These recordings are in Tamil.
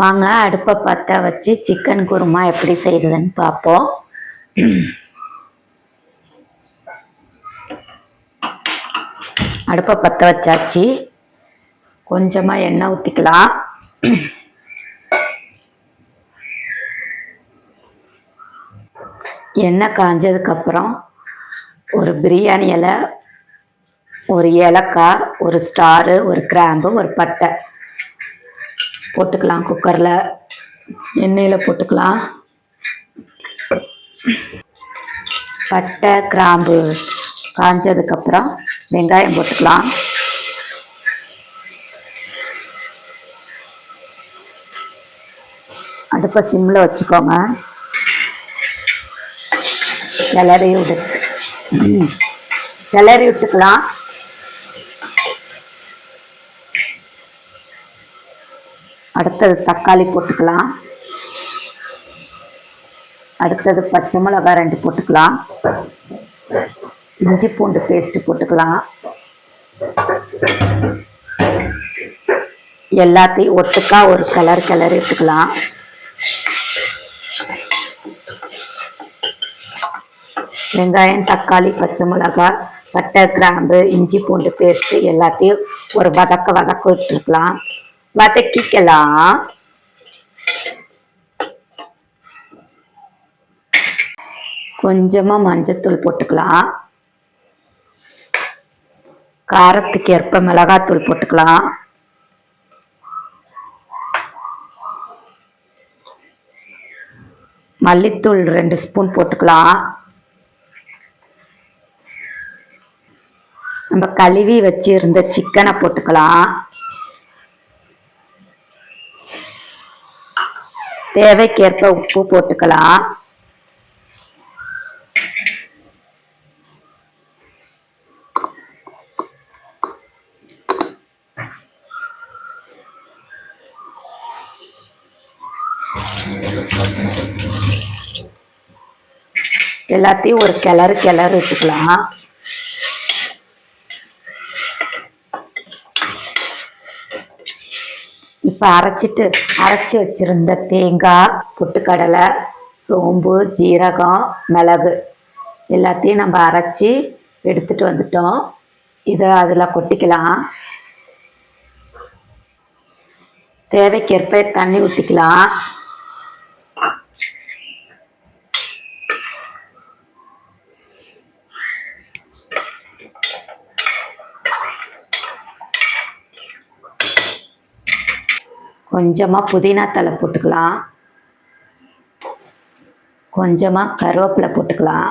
வாங்க அடுப்பை பற்ற வச்சு சிக்கன் குருமா எப்படி செய்கிறதுன்னு பார்ப்போம். அடுப்பை பற்ற வச்சாச்சு. கொஞ்சமாக எண்ணெய் ஊற்றிக்கலாம் எண்ணெய் காஞ்சதுக்கப்புறம் ஒரு பிரியாணி இலை ஒரு ஏலக்காய் ஒரு ஸ்டாரு ஒரு கிராம்பு ஒரு பட்டை. போட்டுக்கலாம் குக்கரில் எண்ணெயில் போட்டுக்கலாம். பட்டை கிராம்பு காஞ்சதுக்கப்புறம் வெங்காயம் போட்டுக்கலாம். அடுப்பை சிம்மில் வச்சுக்கோங்க. கிளறி விடு கிளறி விட்டுக்கலாம். அடுத்தது தக்காளி போட்டுக்கலாம். அடுத்தது பச்சை மிளகாய் ரெண்டு போட்டுக்கலாம். இஞ்சி பூண்டு பேஸ்ட் போட்டுக்கலாம். எல்லாத்தையும் ஒட்டுக்கா ஒரு கலர் கலர் எடுத்துக்கலாம். வெங்காயம் தக்காளி பச்சை மிளகாய் பட்டை கிராம்பு இஞ்சி பூண்டு பேஸ்ட் எல்லாத்தையும் ஒரு வதக்க வதக்க விட்டுருக்கலாம் வதக்கிக்கலாம். கொஞ்சமாக மஞ்சத்தூள் போட்டுக்கலாம். காரத்துக்கு ஏற்ப மிளகாத்தூள் போட்டுக்கலாம். மல்லித்தூள் ரெண்டு ஸ்பூன் போட்டுக்கலாம். நம்ம கழுவி வச்சிருந்த சிக்கனை போட்டுக்கலாம். தேவைக்கேற்ப உப்பு போட்டுக்கலாம். எல்லாத்தையும் ஒரு கிளறு கிளறு வச்சுக்கலாம். இப்போ அரைச்சிட்டு அரைச்சி வச்சிருந்த தேங்காய் பொட்டுக்கடலை சோம்பு ஜீரகம் மிளகு எல்லாத்தையும் நம்ம அரைச்சி எடுத்துட்டு வந்துட்டோம். இதை அதில் கொட்டிக்கலாம். தேவைக்கேற்ப தண்ணி ஊற்றிக்கலாம் கொஞ்சமாக புதினா தழை போட்டுக்கலாம். கொஞ்சமாக கருவேப்பிலை போட்டுக்கலாம்.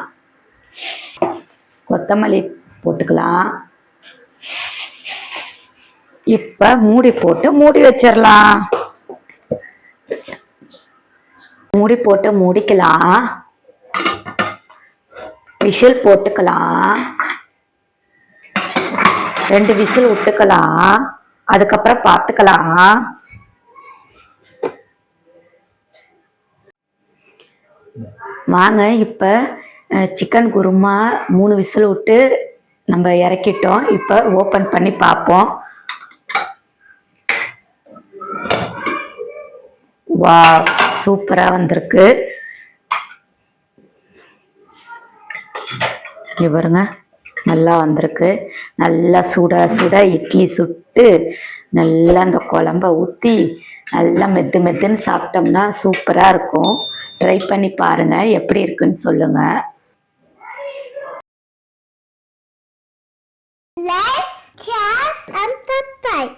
கொத்தமல்லி போட்டுக்கலாம். இப்போ மூடி போட்டு மூடி வச்சிடலாம் மூடி போட்டு மூடிக்கலாம். விசில் போட்டுக்கலாம். ரெண்டு விசில் விட்டுக்கலாம். அதுக்கப்புறம் பார்த்துக்கலாம். வாங்க இப்போ சிக்கன் குருமா மூணு விசில் விட்டு நம்ம இறக்கிட்டோம். இப்போ ஓப்பன் பண்ணி பார்ப்போம். வா சூப்பராக வந்திருக்கு. பாருங்க நல்லா வந்திருக்கு. நல்லா சுட சுட இட்லி சுட்டு நல்லா அந்த குழம்ப ஊற்றி நல்லா மெத்து மெத்துன்னு சாப்பிட்டோம்னா சூப்பராக இருக்கும். ட்ரை பண்ணி பாருங்க எப்படி இருக்குன்னு சொல்லுங்க Like, share, and subscribe.